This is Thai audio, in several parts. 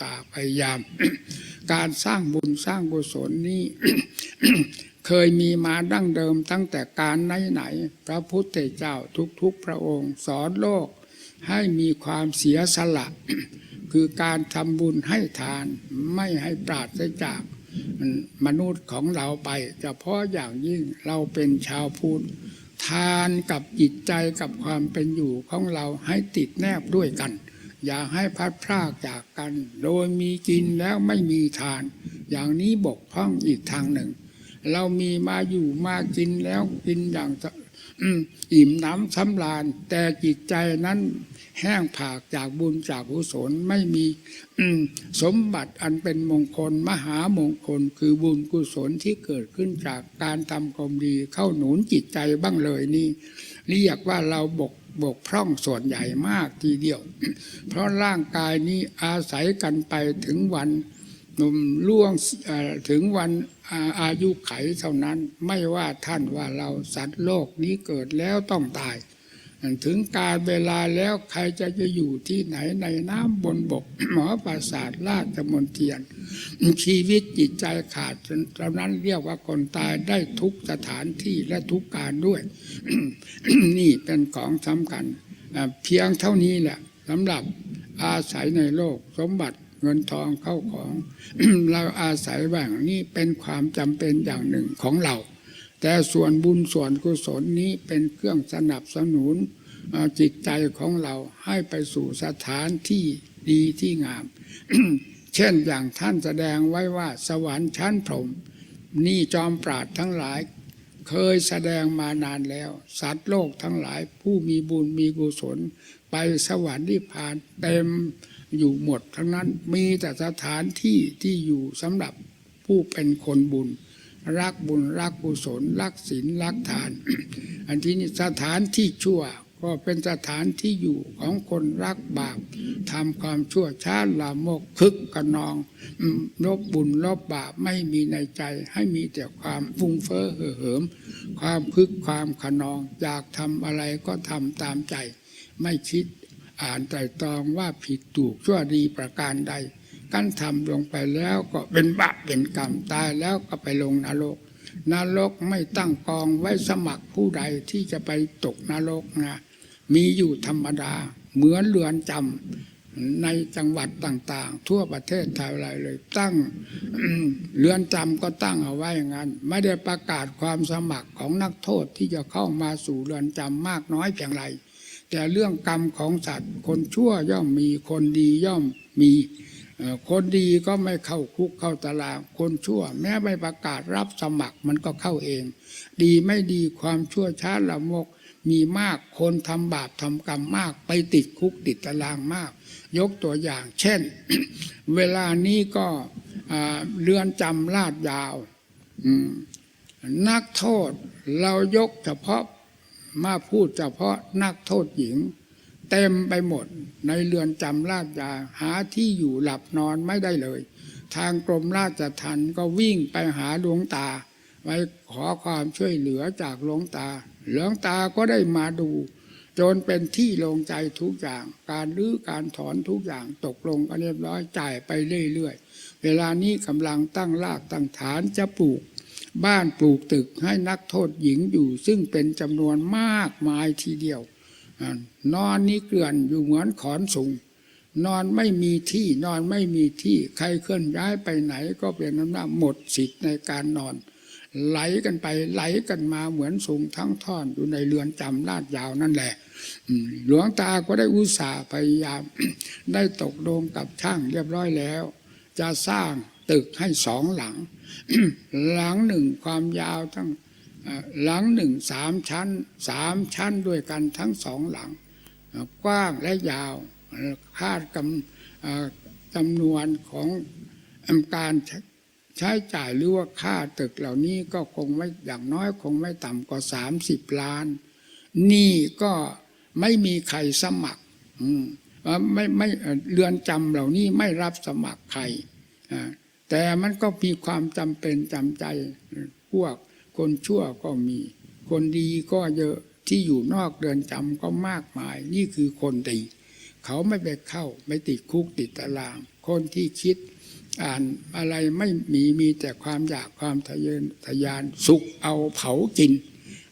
ส่าห์พยายาม การสร้างบุญสร้างกุศลนี้ เคยมีมาดั้งเดิมตั้งแต่การไหนไหนๆพระพุทธเจ้าทุกๆพระองค์ สอนโลกให้มีความเสียสละ คือการทำบุญให้ทานไม่ให้ปราศจากมนุษย์ของเราไปเฉพาะอย่างยิ่งเราเป็นชาวพุทธทานกับจิตใจกับความเป็นอยู่ของเราให้ติดแนบด้วยกัน อย่าให้พัดพรากจากกัน โดยมีกินแล้วไม่มีทาน อย่างนี้บกพร่องอีกทางหนึ่ง เรามีมาอยู่มากินแล้วกินอย่างอิ่มน้ำสำราญ แต่จิตใจนั้นแห้งผากจากบุญจากกุศลไม่มีสมบัติอันเป็นมงคล มหามงคลคือบุญกุศลที่เกิดขึ้นจากการทำความดีเข้าหนุนจิตใจบ้างเลยนี่เรียกว่าเราบก บกพร่องส่วนใหญ่มากทีเดียว เพราะร่างกายนี้อาศัยกันไปถึงวันหนุ่มล่วงถึงวันอายุไขเท่านั้น ไม่ว่าท่านว่าเราสัตว์โลกนี้เกิดแล้วต้องตาย ถึงการเวลาแล้วใครจะจะอยู่ที่ไหนในน้ำบนบก หมอประสาทราชมนเทียน ชีวิตจิตใจขาดตอนนั้นเรียกว่าคนตายได้ทุกสถานที่และทุกการด้วย นี่เป็นของสำคัญเพียงเท่านี้แหละสำหรับอาศัยในโลกสมบัติเงินทองเข้าของ เราอาศัยแบบนี้เป็นความจำเป็นอย่างหนึ่งของเรา แต่ส่วนบุญส่วนกุศลนี้เป็นเครื่องสนับสนุนจิตใจของเราให้ไปสู่สถานที่ดีที่งาม เช่นอย่างท่านแสดงไว้ว่าสวรรค์ชั้นพรหมนี่จอมปราดทั้งหลาย เคยแสดงมานานแล้ว สัตว์โลกทั้งหลายผู้มีบุญมีกุศล ไปสวรรค์นิพพานเต็มอยู่หมดทั้งนั้นมีแต่สถานที่ที่อยู่สำหรับผู้เป็นคนบุญ รักบุญรักกุศลรักศีลรักทาน อันที่นี้สถานที่ชั่วก็เป็นสถานที่อยู่ของคนรักบาปทำความชั่วช้าลามกคึกกระนองลบบุญลบบาปไม่มีในใจ ให้มีแต่ความฟุ้งเฟ้อเห่อเหิม ความคึกความขนอง อยากทำอะไรก็ทำตามใจ ไม่คิดอ่านไตรตรองว่าผิดถูกชั่วดีประการใด กันทำลงไปแล้วก็เป็นบาปเป็นกรรมตายแล้วก็ไปลงนรก นรกไม่ตั้งกองไว้สมัครผู้ใดที่จะไปตกนรกนะมีอยู่ธรรมดา เหมือนเรือนจำในจังหวัดต่างๆ ทั่วประเทศไทยอะไรเลย ตั้งเรือนจำก็ตั้งเอาไว้อย่างนั้น ไม่ได้ประกาศความสมัครของนักโทษที่จะเข้ามาสู่เรือนจำมากน้อยเพียงไรแต่เรื่องกรรมของสัตว์ คนชั่วย่อมมีคนดีย่อมมี คนดีก็ไม่เข้าคุกเข้าตาราง คนชั่ว แม้ไม่ประกาศรับสมัครมันก็เข้าเอง ดีไม่ดีความชั่วช้าละมก มีมากคนทำบาปทำกรรมมาก ไปติดคุกติดตารางมาก ยกตัวอย่าง เช่น เวลานี้ก็เรือนจำลาดยาว นักโทษเรายกเฉพาะมาพูดเฉพาะนักโทษหญิง เต็มไปหมด ในเรือนจำราชยาหาที่อยู่หลับนอนไม่ได้เลย ทางกรมราชทัณฑ์ก็วิ่งไปหาหลวงตา ไปขอความช่วยเหลือจากหลวงตา หลวงตาก็ได้มาดู จนเป็นที่ลงใจทุกอย่าง การรื้อการถอนทุกอย่างตกลงกันเรียบร้อยจ่ายไปเรื่อยๆ เวลานี้กำลังตั้งรากตั้งฐานจะปลูกบ้านปลูกตึกให้นักโทษหญิงอยู่ ซึ่งเป็นจำนวนมากมายทีเดียว นอนนี้เกลื่อนอยู่เหมือนขอนสูง นอนไม่มีที่นอนไม่มีที่ใครเคลื่อนย้ายไปไหนก็เป็นน้ำหน้าหมดสิทธิ์ในการนอน ไหลกันไปไหลกันมาเหมือนสูงทั้งท่อนอยู่ในเรือนจำลาดยาวนั่นแหละหลวงตาก็ได้อุตส่าห์พยายาม ได้ตกลงกับช่างเรียบร้อยแล้ว จะสร้างตึกให้สองหลัง หลังหนึ่งความยาวทั้ง หลังหนึ่งสามชั้นสามชั้นด้วยกันทั้งสองหลัง กว้างและยาวเอ่อคาดกำจำนวนของการใช้จ่ายหรือว่าค่าตึกเหล่านี้ก็คงไม่อย่างน้อยคงไม่ต่ำกว่าสามสิบล้าน นี่ก็ไม่มีใครสมัครอืมเอ่อไม่ไม่เอ่อเรือนจำเหล่านี้ไม่รับสมัครใครแต่มันก็มีความจำเป็นจำใจพวก คนชั่วก็มี คนดีก็เยอะที่อยู่นอกเรือนจำก็มากมาย นี่คือคนดี เขาไม่ไปเข้าไม่ติดคุกติดตาราง คนที่คิด อ่านอะไรไม่มีมีแต่ความอยากความทะเยอทะยานสุกเอาเผากิน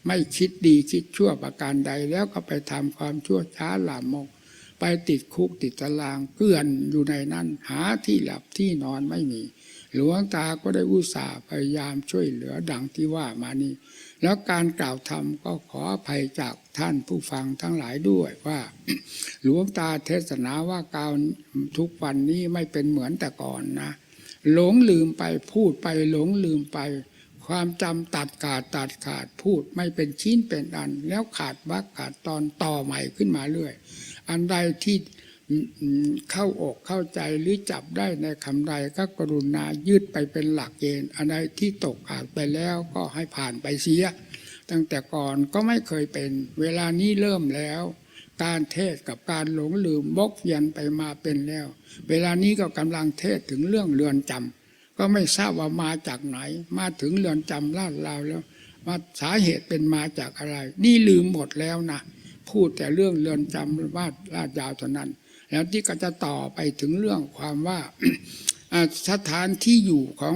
ไม่คิดดีคิดชั่วประการใด แล้วก็ไปทำความชั่วช้าหลามกไปติดคุกติดตารางเกลื่อนอยู่ในนั้นหาที่หลับที่นอนไม่มี หลวงตาก็ได้อุตส่าห์พยายามช่วยเหลือดังที่ว่ามานี้ แล้วการกล่าวธรรมก็ขออภัยจากท่านผู้ฟังทั้งหลายด้วยว่า หลวงตาเทศนาว่าการทุกวันนี้ไม่เป็นเหมือนแต่ก่อนนะ หลงลืมไปพูดไปหลงลืมไป ความจำตัดขาดตัดขาดพูดไม่เป็นชิ้นเป็นอัน แล้วขาดวักขาดตอนต่อใหม่ขึ้นมาเรื่อย อันใดที่ เข้าอกเข้าใจหรือจับได้ในคำใดก็กรุณายืดไปเป็นหลักเกณฑ์อันใดที่ตกขาดไปแล้วก็ให้ผ่านไปเสีย ตั้งแต่ก่อนก็ไม่เคยเป็นเวลานี้เริ่มแล้ว การเทศกับการหลงลืมบกเวียนไปมาเป็นแล้ว เวลานี้ก็กำลังเทศถึงเรื่องเรือนจำก็ไม่ทราบว่ามาจากไหน มาถึงเรือนจำลาดลาวแล้วว่าสาเหตุเป็นมาจากอะไร นี่ลืมหมดแล้วนะพูดแต่เรื่องเรือนจำวาดลาดยาวเท่านั้น แล้วที่ก็จะต่อไปถึงเรื่องความว่าสถานที่อยู่ของ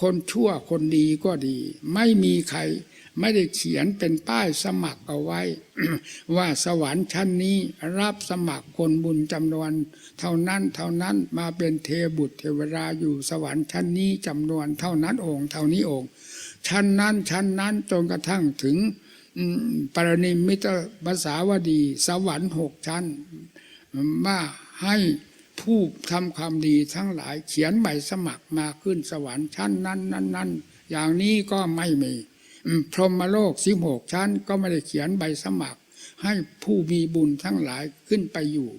คนชั่วคนดีก็ดี ไม่มีใครไม่ได้เขียนเป็นป้ายสมัครเอาไว้ ว่าสวรรค์ชั้นนี้รับสมัครคนบุญจำนวน เท่านั้นเท่านั้นมาเป็นเทบุตรเทวราอยู่สวรรค์ชั้นนี้จำนวนเท่านั้นองค์ เท่านี้องค์ ชั้นนั้นชั้นนั้นจนกระทั่งถึงปรนิมมิตรภาษาวดี สวรรค์หกชั้น ว่าให้ผู้ทำความดีทั้งหลายเขียนใบสมัครมาขึ้นสวรรค์ชั้นนั้นนั้นนั้นอย่างนี้ก็ไม่มีพรหมโลกสิบหกชั้นก็ไม่ได้เขียนใบสมัคร ให้ผู้มีบุญทั้งหลายขึ้นไปอยู่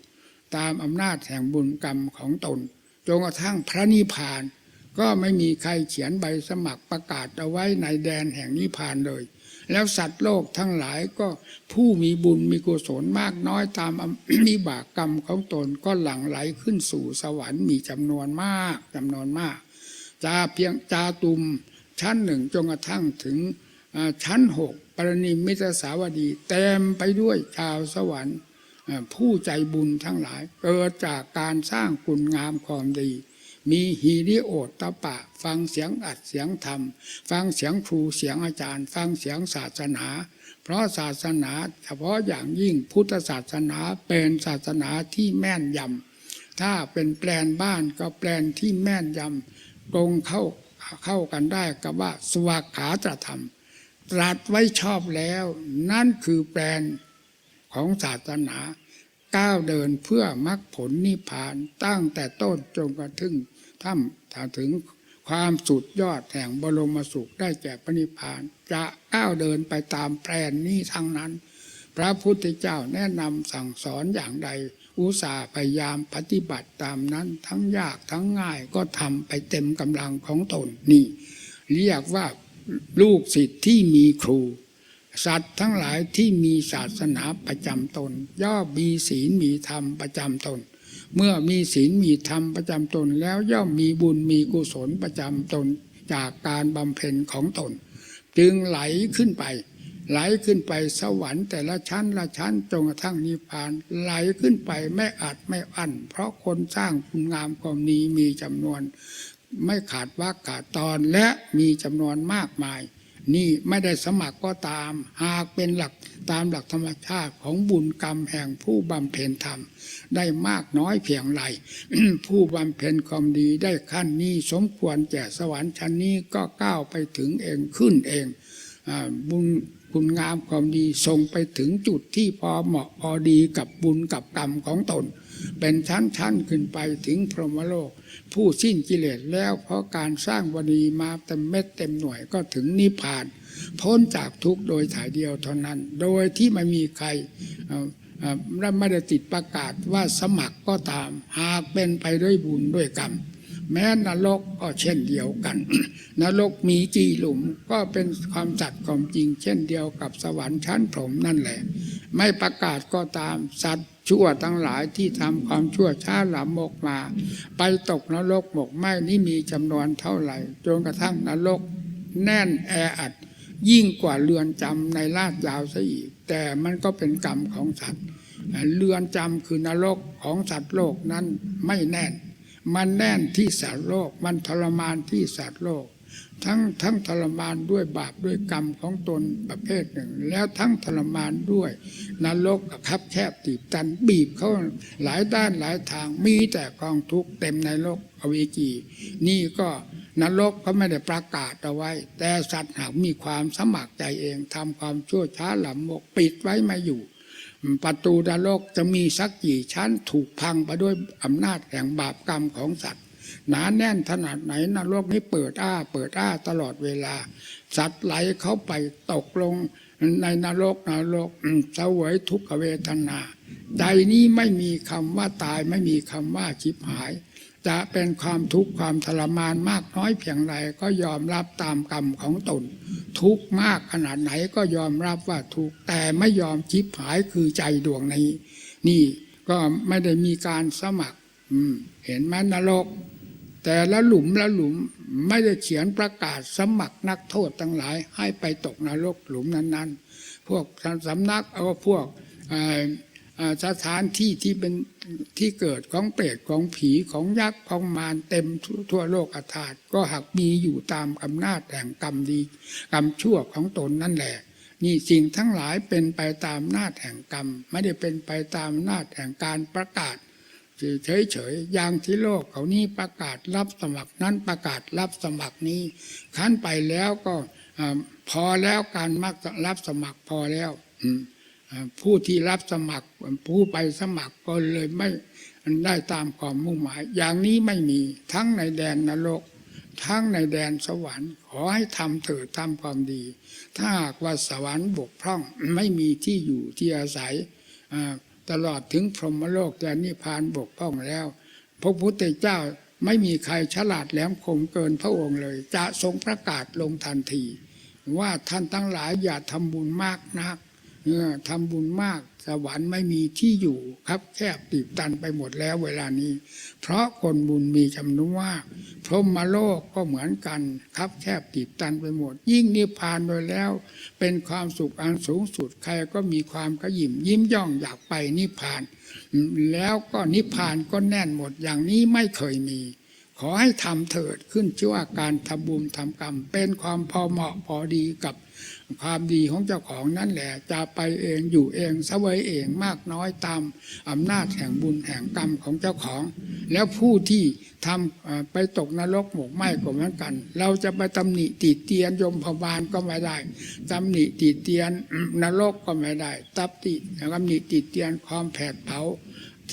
ตามอำนาจแห่งบุญกรรมของตนจนกระทั่งพระนิพพาน ก็ไม่มีใครเขียนใบสมัครประกาศเอาไว้ในแดนแห่งนิพพานเลย แล้วสัตว์โลกทั้งหลายก็ผู้มีบุญมีกุศลมากน้อยตามนิบากกรรมของตนก็หลั่งไหลขึ้นสู่สวรรค์มีจำนวนมากจำนวนมากจาเพียงจาตุมชั้นหนึ่งจนกระทั่งถึงชั้นหกปรนิมิตรสาวดีเต็มไปด้วยชาวสวรรค์ผู้ใจบุญทั้งหลายเกิดจากการสร้างคุณงามความดี มีฮีริโอตตะปะ ฟังเสียงอัดเสียงธรรม ฟังเสียงครูเสียงอาจารย์ ฟังเสียงศาสนา เพราะศาสนาเฉพาะอย่างยิ่งพุทธศาสนาเป็นศาสนาที่แม่นยำถ้าเป็นแปลนบ้านก็แปลนที่แม่นยำตรงเข้าเข้ากันได้กับว่าสวากขาตรธรรม ตรัสไว้ชอบแล้ว นั่นคือแปลนของศาสนาก้าวเดินเพื่อมรรคผลนิพพานตั้งแต่ต้นจนกระทั่ง ถ้ำถ้าถึงความสุดยอดแห่งบรมสุขได้แก่ปณิพาน จะก้าวเดินไปตามแปลนนี้ทั้งนั้น พระพุทธเจ้าแนะนำสั่งสอนอย่างใด อุตส่าห์พยายามปฏิบัติตามนั้นทั้งยากทั้งง่ายก็ทำไปเต็มกำลังของตนนี่ เรียกว่าลูกศิษย์ที่มีครู สัตว์ทั้งหลายที่มีศาสนาประจำตน ย่อมมีศีลมีธรรมประจำตน เมื่อมีศีลมีธรรมประจำตนแล้วย่อมมีบุญมีกุศลประจำตนจากการบำเพ็ญของตน จึงไหลขึ้นไป ไหลขึ้นไปสวรรค์แต่ละชั้นละชั้นจนกระทั่งนิพพาน ไหลขึ้นไปไม่อาจไม่อั้นเพราะคนสร้างคุณงามความดีมีจำนวน ไม่ขาดว่าขาดตอนและมีจำนวนมากมาย นี่ไม่ได้สมัครก็ตาม หากเป็นหลัก ตามหลักธรรมชาติของบุญกรรมแห่งผู้บำเพ็ญธรรม ได้มากน้อยเพียงไร ผู้บำเพ็ญความดีได้ขั้นนี้สมควรแก่สวรรค์ชั้นนี้ก็ก้าวไปถึงเองขึ้นเองอบุญคุณงามความดีส่งไปถึงจุดที่พอเหมาะพอดีกับบุญกับกรรมของตน เป็นชั้นๆขึ้นไปถึงพรหมโลก ผู้สิ้นกิเลสแล้วเพราะการสร้างวดีมาเต็มเม็ดเต็มหน่วยก็ถึงนิพพาน พ้นจากทุกข์โดยถ่ายเดียวเท่านั้น โดยที่ไม่มีใครไม่ได้ติดประกาศว่าสมัครก็ตาม หากเป็นไปด้วยบุญด้วยกรรม แม้นรกก็เช่นเดียวกัน นรกมีจีหลุมก็เป็นความจัดความจริง เช่นเดียวกับสวรรค์ชั้นพรหมนั่นแหละ ไม่ประกาศก็ตามสัตว์ชั่วทั้งหลายที่ทำความชั่วช้าหลามกมา ไปตกนรกหมกไหมนี่มีจำนวนเท่าไหร่จนกระทั่งนรกแน่นแออัด ยิ่งกว่าเรือนจำในลาดยาวซะอีก แต่มันก็เป็นกรรมของสัตว์ เรือนจำคือนรกของสัตว์โลกนั้นไม่แน่น มันแน่นที่สัตว์โลก มันทรมานที่สัตว์โลก ทั้งทั้งทรมานด้วยบาปด้วยกรรมของตนประเภทหนึ่ง แล้วทั้งทรมานด้วยนรกคับแคบตีบตันบีบเขาหลายด้านหลายทางมีแต่กองทุกข์เต็มในโลก เวจี นี่ก็นรกเขาไม่ได้ประกาศเอาไว้ แต่สัตว์หากมีความสมัครใจเองทำความชั่วช้าหลำมกปิดไว้ไมาอยู่ ประตูนรกจะมีสักกี่ชั้นถูกพังไปด้วยอำนาจแห่งบาปกรรมของสัตว์ หนาแน่นขนาดไหนนรกนี้เปิดอ้า เปิดอ้าตลอดเวลา สัตว์ไหลเข้าไปตกลงในนรกนรกเสวยทุกขเวทนา ใจนี้ไม่มีคำว่าตายไม่มีคำว่าชิบหาย จะเป็นความทุกข์ความทรมานมากน้อยเพียงไรก็ยอมรับตามกรรมของตน ทุกข์มากขนาดไหนก็ยอมรับว่าทุกข์แต่ไม่ยอมชิบหายคือใจดวงนี้ นี่ก็ไม่ได้มีการสมัครเห็นไหมนรก แต่ละหลุมละหลุมไม่ได้เขียนประกาศสมัครนักโทษทั้งหลาย ให้ไปตกนรกหลุมนั้น ๆ พวกสำนักเอาพวกอ สถานที่ที่เป็นที่เกิดของเปรตของผีของยักษ์ของมารเต็มทั่วโลกอาถาดก็หากมีอยู่ตามอำนาจแห่งกรรมดี กรรมชั่วของตนนั่นแหละ นี่สิ่งทั้งหลายเป็นไปตามอำนาจแห่งกรรม ไม่ได้เป็นไปตามอำนาจแห่งการประกาศเฉยๆอย่างที่โลกเขานี่ประกาศรับสมัครนั้นประกาศรับสมัครนี้ขั้นไปแล้วก็อพอแล้วการมักรับสมัครพอแล้ว อืม ผู้ที่รับสมัครผู้ไปสมัครก็เลยไม่ได้ตามความมุ่งหมาย อย่างนี้ไม่มีทั้งในแดนนรก ทั้งในแดนสวรรค์ ขอให้ทำเถิดทำความดี ถ้าหากว่าสวรรค์บกพร่องไม่มีที่อยู่ที่อาศัยตลอดถึงพรหมโลกแดนนิพพานบกพร่องแล้ว พระพุทธเจ้าไม่มีใครฉลาดแหลมคมเกินพระองค์เลย จะทรงประกาศลงทันที ว่าท่านทั้งหลายอย่าทำบุญมากนัก ทำบุญมากสวรรค์ไม่มีที่อยู่ครับแคบตีบตันไปหมดแล้วเวลานี้ เพราะคนบุญมีจำนวนมากพรหมโลกก็เหมือนกันครับแคบตีบตันไปหมด ยิ่งนิพพานโดยแล้ว เป็นความสุขอันสูงสุดใครก็มีความกระยิมยิ้มย่องอยากไปนิพพาน แล้วก็นิพพานก็แน่นหมดอย่างนี้ไม่เคยมี ขอให้ทำเถิดขึ้นชื่อว่าการทำบุญทำกรรม เป็นความพอเหมาะพอดีกับความดีของเจ้าของนั่นแหละจะไปเองอยู่เองเสวยเองมากน้อยตามอำนาจแห่งบุญแห่งกรรมของเจ้าของ แล้วผู้ที่ทำไปตกนรกหมกไหม้ก็เหมือนกัน เราจะไปตำหนิติเตียนยมพบาลก็ไม่ได้ตำหนิติเตียนนรกก็ไม่ได้ตับติตำหนิติเตียนความแผดเผา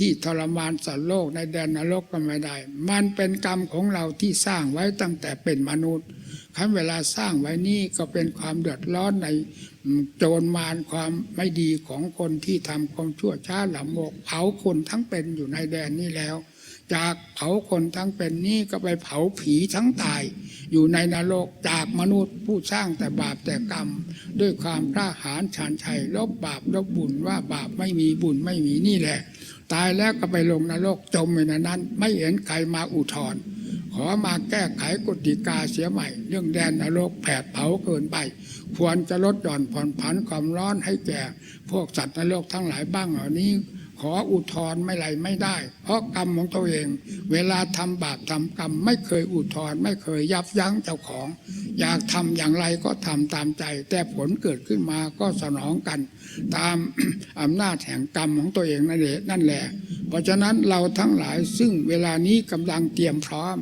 ที่ทรมานสัตว์โลกในแดนนรกก็ไม่ได้ มันเป็นกรรมของเราที่สร้างไว้ตั้งแต่เป็นมนุษย์ขั้นเวลาสร้างไว้นี่ก็เป็นความเดือดร้อนในโจรมารความไม่ดีของคนที่ทำความชั่วช้าหละโมกเผาคนทั้งเป็นอยู่ในแดนนี้แล้ว จากเผาคนทั้งเป็นนี่ก็ไปเผาผีทั้งตาย อยู่ในนรกจากมนุษย์ผู้สร้างแต่บาปแต่กรรม ด้วยความกล้าหาญชาญชัยลบบาปลบบุญว่าบาปไม่มีบุญไม่มีนี่แหละ ตายแล้วก็ไปลงนรกจมอยู่ในนั้น ไม่เห็นใครมาอุทธรขอมาแก้ไขกฎกาเสียใหม่ เรื่องแดนนรกแผดเผาเกินไป ควรจะลดหย่อนผ่อนผันความร้อนให้แก่ พวกสัตว์นรกทั้งหลายบ้างเหล่านี้ ขออุทธรไม่ไรไม่ได้ เพราะกรรมของตัวเอง เวลาทำบาปทำกรรม ไม่เคยอุทธรไม่เคยยับยั้งเจ้าของ อยากทำอย่างไรก็ทำตามใจ แต่ผลเกิดขึ้นมาก็สนองกัน ตามอำนาจแห่งกรรมของตัวเองนั่นแหละนั่นแหละ เพราะฉะนั้นเราทั้งหลายซึ่งเวลานี้กำลังเตรียมพร้อม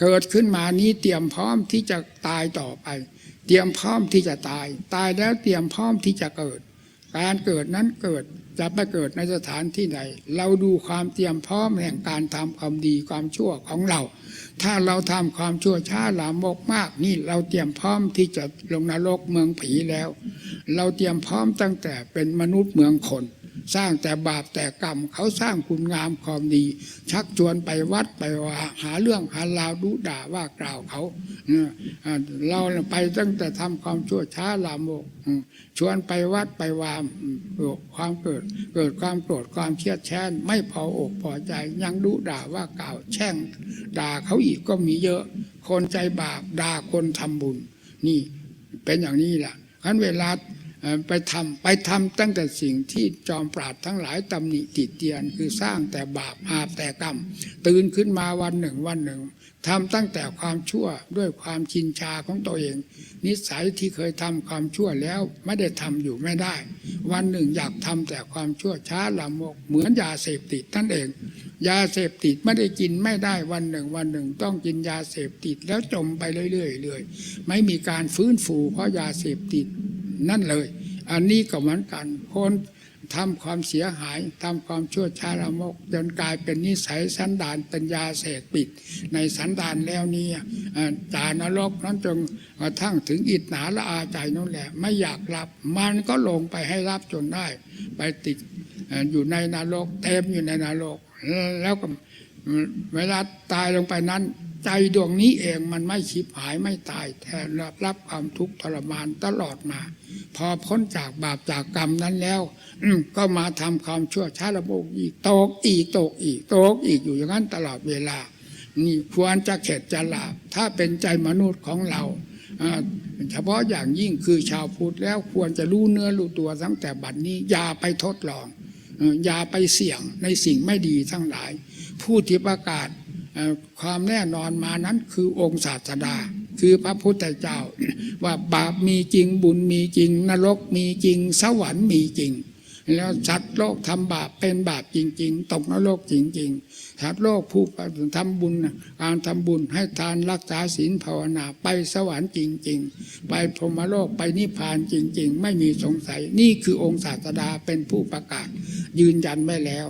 เกิดขึ้นมานี้เตรียมพร้อมที่จะตายต่อไป เตรียมพร้อมที่จะตาย ตายแล้วเตรียมพร้อมที่จะเกิด การเกิดนั้นเกิดจะไปเกิดในสถานที่ใด เราดูความเตรียมพร้อมแห่งการทำความดีความชั่วของเรา ถ้าเราทำความชั่วช้าหลามกมาก นี่เราเตรียมพร้อมที่จะลงนรกเมืองผีแล้ว เราเตรียมพร้อมตั้งแต่เป็นมนุษย์เมืองคน สร้างแต่บาปแต่กรรมเขาสร้างคุณงามความดี ชักชวนไปวัดไปว่าหาเรื่องหาราวดุด่าว่ากล่าวเขาเราไปตั้งแต่ทำความชั่วช้าลามกชวนไปวัดไปวามความเกิด เกิดความโกรธความเครียดแค้นไม่พออกพอใจยังดุด่าว่ากล่าว แช่ง ด่าเขาอีกก็มีเยอะ คนใจบาปด่าคนทำบุญ นี่เป็นอย่างนี้แหละขั้นเวลา ไปทำไปทำตั้งแต่สิ่งที่จอมปราดทั้งหลายตำหนิติเตียน คือสร้างแต่บาปอาบแต่กรรม ตื่นขึ้นมาวันหนึ่งวันหนึ่งทำตั้งแต่ความชั่วด้วยความชินชาของตัวเอง นิสัยที่เคยทำความชั่วแล้วไม่ได้ทำอยู่ไม่ได้ วันหนึ่งอยากทำแต่ความชั่วช้าละโมกเหมือนยาเสพติดนั่นเอง ยาเสพติดไม่ได้กินไม่ได้วันหนึ่งวันหนึ่ง ต้องกินยาเสพติดแล้วจมไปเรื่อยๆเรื่อยไม่มีการฟื้นฟูเพราะยาเสพติด นั่นเลย อันนี้ก็เหมือนกันคนทำความเสียหายทำความชั่วช้าละโมกจนกลายเป็นนิสัยสันดานป็นยาเสพติด ในสันดานแล้วนี้อจานรกนั้นจนกระทั่งถึงอิจหนาละอาใจนั่นแหละ ไม่อยากรับ มันก็ลงไปให้รับจนได้ ไปติดอยู่ในนรกเต็มอยู่ในนรก แล้วก็เวลาตายลงไปนั้น ใจดวงนี้เองมันไม่ฉิบหายไม่ตายแทนรับความทุกข์ทรมานตลอดมา พอพ้นจากบาปจากกรรมนั้นแล้ว อืก็มาทำความชั่วช้าระโมกอีกตกอีกตกอีกตกอีกอยู่อย่างนั้นตลอดเวลา นี่ควรจะเข็ดจะหลาบถ้าเป็นใจมนุษย์ของเราเฉพาะอย่างยิ่งคือชาวพุทธแล้วควรจะรู้เนื้อรู้ตัวตั้งแต่บัดนี้อย่าไปทดลองอย่าไปเสี่ยงในสิ่งไม่ดีทั้งหลาย ผู้ที่ประกาศความแน่นอนมานั้นคือองค์ศาสดา คือพระพุทธเจ้า ว่าบาปมีจริงบุญมีจริง นรกมีจริง สวรรค์มีจริง แล้วสัตว์โลกทำบาปเป็นบาปจริง ๆ ตกนรกจริง ๆ สัตว์โลกผู้ทำบุญการทำบุญให้ทานรักษาศีลภาวนาไปสวรรค์จริง ๆ ไปพรหมโลกไปนิพพานจริง ๆ ไม่มีสงสัย นี่คือองค์ศาสดาเป็นผู้ประกาศ ยืนยันไว้แล้ว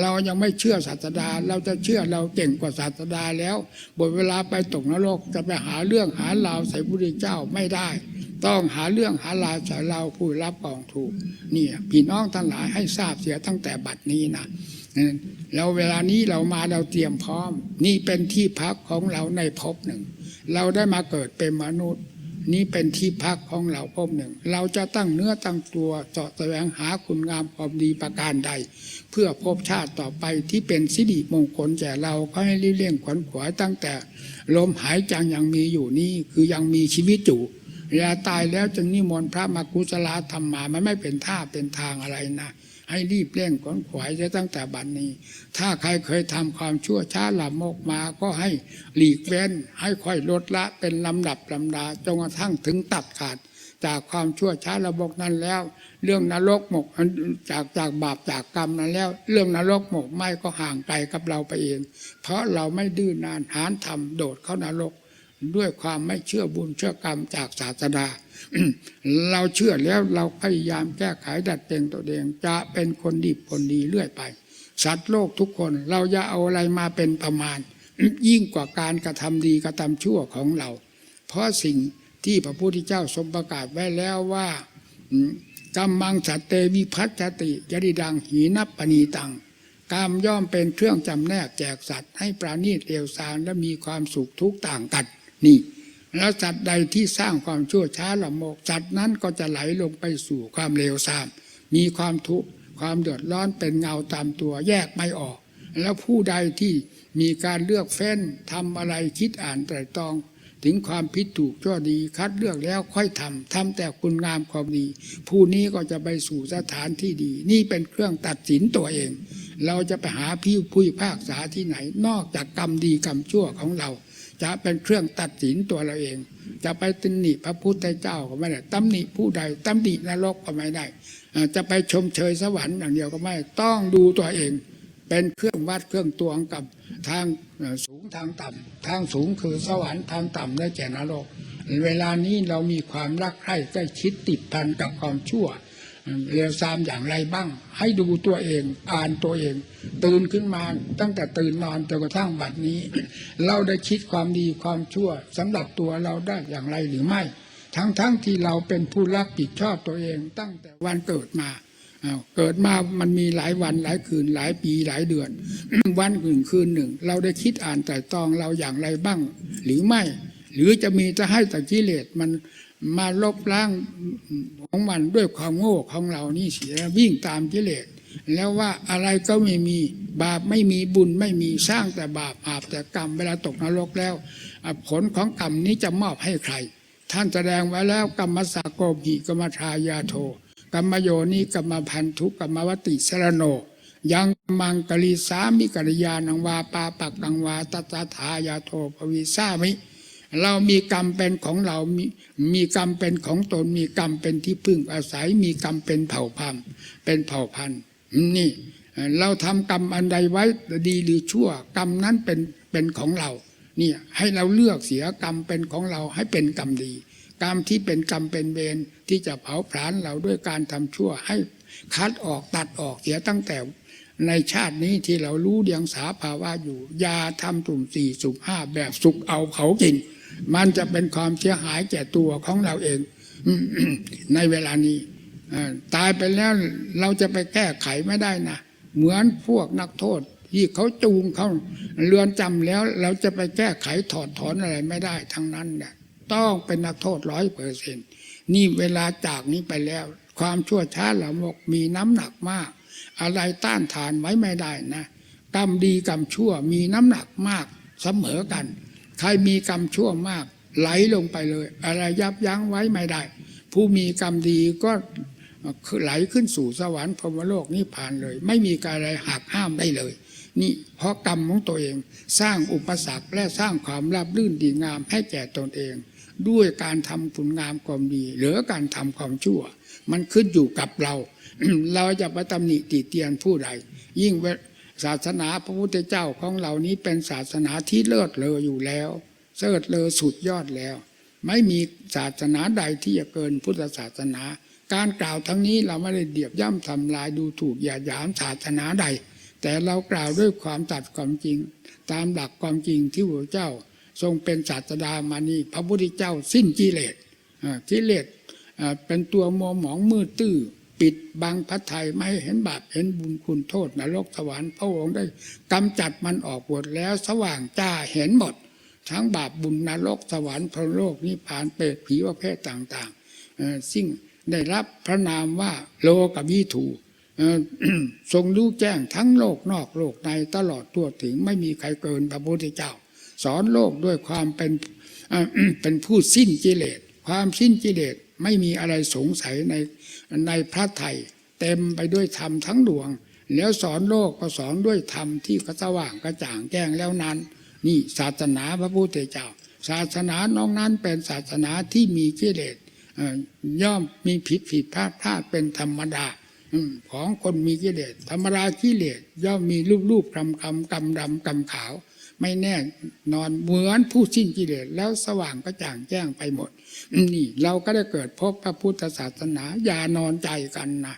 เรายังไม่เชื่อศาสดา เราจะเชื่อเราเก่งกว่าศาสดาแล้วบทเวลาไปตกนรกจะไปหาเรื่องหาราวใส่พระเจ้าไม่ได้ ต้องหาเรื่องหาราวใส่เราผู้รับกองถูกนี่พี่น้องทั้งหลายให้ทราบเสียตั้งแต่บัดนี้นะแล้วเวลานี้เรามาเราเตรียมพร้อม นี่เป็นที่พักของเราในภพหนึ่ง เราได้มาเกิดเป็นมนุษย์ นี่เป็นที่พักของเราภพหนึ่ง เราจะตั้งเนื้อตั้งตัวเจาะแสวงหาคุณงามความดีประการใด เพื่อภพชาติต่อไปที่เป็นสิริมงคลแก่เราก็ให้รีบเร่งขวนขวายตั้งแต่ ลมหายใจยังมีอยู่นี่คือยังมีชีวิตอยู่เวลาตายแล้วจึงนิมนต์พระมากุศลธรรมมามันไม่เป็นท่าเป็นทางอะไรนะ ให้รีบเร่งขวนขวายจะตั้งแต่บัดนนี้ ถ้าใครเคยทำความชั่วช้าละโมกมา ก็ให้หลีกเว้น ให้ค่อยลดละเป็นลำดับลำดาจนกระทั่งถึงตัดขาด จากความชั่วช้าระบกนั้นแล้ว เรื่องนรกหมกจากจากบาปจากกรรมนั้นแล้ว เรื่องนรกหมกไหมก็ห่างไกลกับเราไปเอง เพราะเราไม่ดื้อนานหานทำโดดเข้านรก ด้วยความไม่เชื่อบุญเชื่อกรรมจากศาสดา เราเชื่อแล้วเราพยายามแก้ไขดัดแปลงตัวเองจะเป็นคนดีคนดีเรื่อยไป สัตว์โลกทุกคนเราจะเอาอะไรมาเป็นประมาณ ยิ่งกว่าการกระทำดีกระทำชั่วของเรา เพราะสิ่งที่พระพุทธเจ้าทรงประกาศไว้แล้วว่ากรรมังสัตเตวิพัชชติยดิดังหีนับปณีตังกรรมย่อมเป็นเครื่องจำแนกแจกสัตว์ให้ปราณีตเร็วสารและมีความสุขทุกต่างกัน นี่ แล้วสัตว์ใดที่สร้างความชั่วช้าละโมกสัตว์นั้นก็จะไหลลงไปสู่ความเลวทราม มีความทุกข์ความเดือดร้อนเป็นเงาตามตัวแยกไม่ออก แล้วผู้ใดที่มีการเลือกเฟ้นทำอะไรคิดอ่านไตรตรอง ถึงความผิดถูกชั่วดีคัดเลือกแล้วค่อยทำทำแต่คุณงามความดี ผู้นี้ก็จะไปสู่สถานที่ดี นี่เป็นเครื่องตัดสินตัวเอง เราจะไปหาพี่ผู้พิพากษาที่ไหน นอกจากกรรมดีกรรมชั่วของเรา จะเป็นเครื่องตัดสินตัวเราเอง จะไปตำหนิพระพุทธเจ้าก็ไม่ได้ตำหนิผู้ใดตำหนินรกก็ไม่ได้ จะไปชมเชยสวรรค์อย่างเดียวก็ไม่ต้องดูตัวเอง เป็นเครื่องวัดเครื่องตวงกับทางสูงทางต่ำทางสูงคือสวรรค์ทางต่ำได้แก่นรก เวลานี้เรามีความรักใคร่ใกล้ชิดติดพันกับความชั่ว เรียวซามอย่างไรบ้าง ให้ดูตัวเอง อ่านตัวเอง ตื่นขึ้นมาตั้งแต่ตื่นนอนจนกระทั่งบัดนี้ เราได้คิดความดีความชั่วสำหรับตัวเราได้อย่างไรหรือไม่ ทั้งๆทที่เราเป็นผู้รับผิดชอบตัวเอง ตั้งแต่วันเกิดมาเกิดมามันมีหลายวันหลายคืนหลายปีหลายเดือน วันหนึ่งคืนหนึ่ง เราได้คิดอ่านแต่ตองเราอย่างไรบ้าง หรือไม่ หรือจะมีจะให้แต่กิเลสมัน มาลบล้างของมันด้วยความโง่ของเรานี่เสียวิ่งตามกิเลสแล้วว่าอะไรก็ไม่มีบาปไม่มีบุญไม่มีสร้างแต่บาปอาบแต่กรรมเวลาตกนรกแล้ว ผลของกรรมนี้จะมอบให้ใคร ท่านแสดงไว้แล้วกรรมสากโกผีกรรมทายาโทกรรมโยนิกรรมพันธุกรรมวติสรโน ยังมังกลีสามิกัลยานังวาปาปักกังวาตตาทายาโทภวิสามิ เรามีกรรมเป็นของเรา มีมีกรรมเป็นของตน มีกรรมเป็นที่พึ่งอาศัย มีกรรมเป็นเผ่าพันธุ์เป็นเผ่าพันธุ์นี่ เราทำกรรมอันใดไว้ดีหรือชั่ว กรรมนั้นเป็นเป็นของเรานี่ให้เราเลือกเสียกรรมเป็นของเราให้เป็นกรรมดี กรรมที่เป็นกรรมเป็นเวรที่จะเผาผลาญเราด้วยการทำชั่วให้คัดออกตัดออกเสียตั้งแต่ในชาตินี้ที่เรารู้เดียงสาภาวะอยู่ยาทำตุ่มสี่สุขห้าแบบสุกเอาเขากิน มันจะเป็นความเสียหายแก่ตัวของเราเองในเวลานี้ตายไปแล้วเราจะไปแก้ไขไม่ได้นะเหมือนพวกนักโทษ ที่เขาจูงเขาเรือนจำแล้วเราจะไปแก้ไขถอดถอนอะไรไม่ได้ทั้งนั้นเนี่ยต้องเป็นนักโทษร้อยเปอร์เซ็นต์นี่เวลาจากนี้ไปแล้ว ความชั่วช้าหละมกมีน้ำหนักมาก อะไรต้านทานไว้ไม่ได้นะกรรมดีกรรมชั่วมีน้ำหนักมากเสมอกัน ใครมีกรรมชั่วมาก ไหลลงไปเลย อะไรยับยั้งไว้ไม่ได้ ผู้มีกรรมดีก็ไหลขึ้นสู่สวรรค์พรหมโลกนิพพานเลย ไม่มีการอะไรหักห้ามได้เลย นี่เพราะกรรมของตัวเองสร้างอุปสรรคและสร้างความราบรื่นดีงามให้แก่ตนเอง ด้วยการทำคุณงามความดี หรือการทำความชั่ว มันขึ้นอยู่กับเรา เราจะไปตำหนิติเตียนผู้ใดยิ่งเว ศาสนาพระพุทธเจ้าของเรานี้เป็นศาสนาที่เลิศเลออยู่แล้วเลิศเลอสุดยอดแล้ว ไม่มีศาสนาใดที่จะเกินพุทธศาสนา การกล่าวทั้งนี้เราไม่ได้เดียบย่ำทำลายดูถูกอย่าหยามศาสนาใด แต่เรากล่าวด้วยความตัดความจริง ตามหลักความจริงที่พระเจ้า ทรงเป็นศาสดามานี่พระพุทธเจ้าสิ้นกิเลสกิเลสเป็นตัวมัวหมองมืดตื้อ ปิดบังพระไทยไม่ให้เห็นบาปเห็นบุญคุณโทษนรกสวรรค์พระองค์ได้กำจัดมันออกหมดแล้วสว่างจ้าเห็นหมด ทั้งบาปบุญนรกสวรรค์พระโลกนิพพานเปรตผีประเภทต่างๆซึ่งได้รับพระนามว่าโลกวิถูทรงรู้แจ้งทั้งโลกนอกโลกในตลอดตัวถึงไม่มีใครเกินพระพุทธเจ้า สอนโลกด้วยความเป็นเป็นผู้สิ้นกิเลสความสิ้นกิเลสไม่มีอะไรสงสัยใน ในพระไทยเต็มไปด้วยธรรมทั้งดวง แล้วสอนโลกก็สอนด้วยธรรมที่กระสว่างกระจ่างแจ้งแล้วนั้น นี่ศาสนาพระพุทธเจ้า ศาสนาน้องนั้นเป็นศาสนาที่มีกิเลสย่อมมีผิดผิดพลาดพลาดเป็นธรรมดา ของคนมีกิเลสธรรมดากิเลสย่อมมีรูปรูปคำคำกำดำกำขาว ไม่แน่นอนเหมือนผู้สิ้นกิเลสแล้วสว่างกระจ่างแจ้งไปหมดนี่เราก็ได้เกิดพบพระพุทธศาสนา อย่านอนใจกันนะ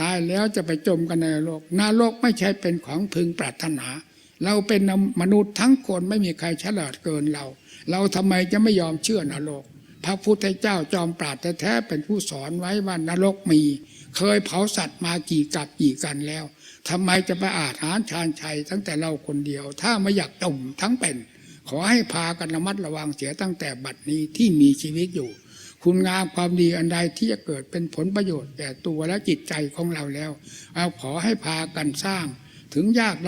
ตายแล้วจะไปจมกันในนรกนรกไม่ใช่เป็นของพึงปรารถนา เราเป็นมนุษย์ทั้งคนไม่มีใครฉลาดเกินเรา เราทำไมจะไม่ยอมเชื่อนรก พระพุทธเจ้าจอมปราดแท้ๆเป็นผู้สอนไว้ว่านรกมี เคยเผาสัตว์มากี่กับกี่กันแล้วทำไมจะไปอาหารชาญชัยตั้งแต่เราคนเดียว ถ้าไม่อยากจมทั้งเป็น ขอให้พากันระมัดระวังเสียตั้งแต่บัดนี้ที่มีชีวิตอยู่ คุณงามความดีอันใดที่จะเกิดเป็นผลประโยชน์แก่ตัวและจิตใจของเราแล้ว เอาขอให้พากันสร้างถึงยากล